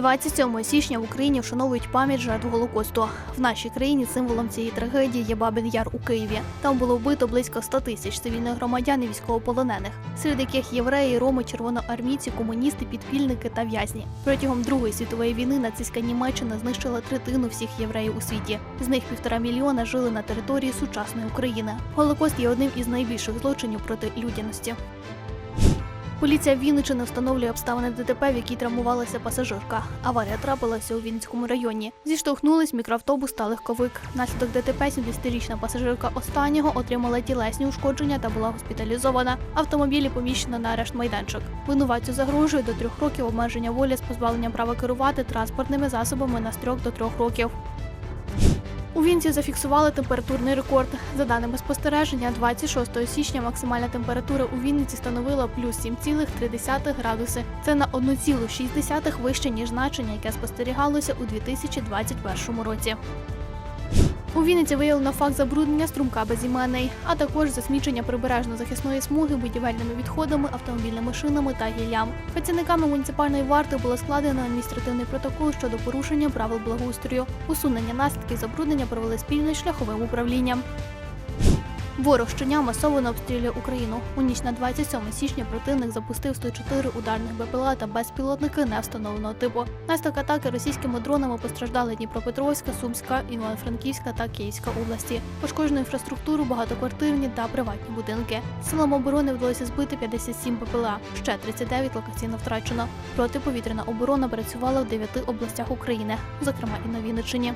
27 січня в Україні вшановують пам'ять жертв Голокосту. В нашій країні символом цієї трагедії є Бабин Яр у Києві. Там було вбито близько 100 тисяч цивільних громадян і військовополонених, серед яких євреї, роми, червоноармійці, комуністи, підпільники та в'язні. Протягом Другої світової війни нацистська Німеччина знищила третину всіх євреїв у світі. З них півтора мільйона жили на території сучасної України. Голокост є одним із найбільших злочинів проти людяності. Поліція Вінничини встановлює обставини ДТП, в якій травмувалася пасажирка. Аварія трапилася у Вінницькому районі. Зіштовхнулись мікроавтобус та легковик. Внаслідок ДТП 70-річна пасажирка останнього отримала тілесні ушкодження та була госпіталізована. Автомобілі поміщено на арешт майданчик. Винуватцю загрожує до трьох років обмеження волі з позбавленням права керувати транспортними засобами на строк до трьох років. У Вінці зафіксували температурний рекорд. За даними спостереження, 26 січня максимальна температура у Вінниці становила плюс 7,3 градуси. Це на 1,6 вище, ніж значення, яке спостерігалося у 2021 році. У Вінниці виявлено факт забруднення струмка безіменний, а також засмічення прибережно-захисної смуги будівельними відходами, автомобільними шинами та гіллям. Працівниками муніципальної варти було складено адміністративний протокол щодо порушення правил благоустрою. Усунення наслідків забруднення провели спільно з шляховим управлінням. Ворог щодня масово обстрілює Україну. У ніч на 27 січня противник запустив 104 ударних БПЛА та безпілотники невстановленого типу. Наслідок атаки російськими дронами постраждали Дніпропетровська, Сумська, Івано-Франківська та Київська області. Пошкоджено інфраструктуру, багатоквартирні та приватні будинки. Силам оборони вдалося збити 57 БПЛА. Ще 39 локаційно втрачено. Протиповітряна оборона працювала в 9 областях України, зокрема і на Вінниччині.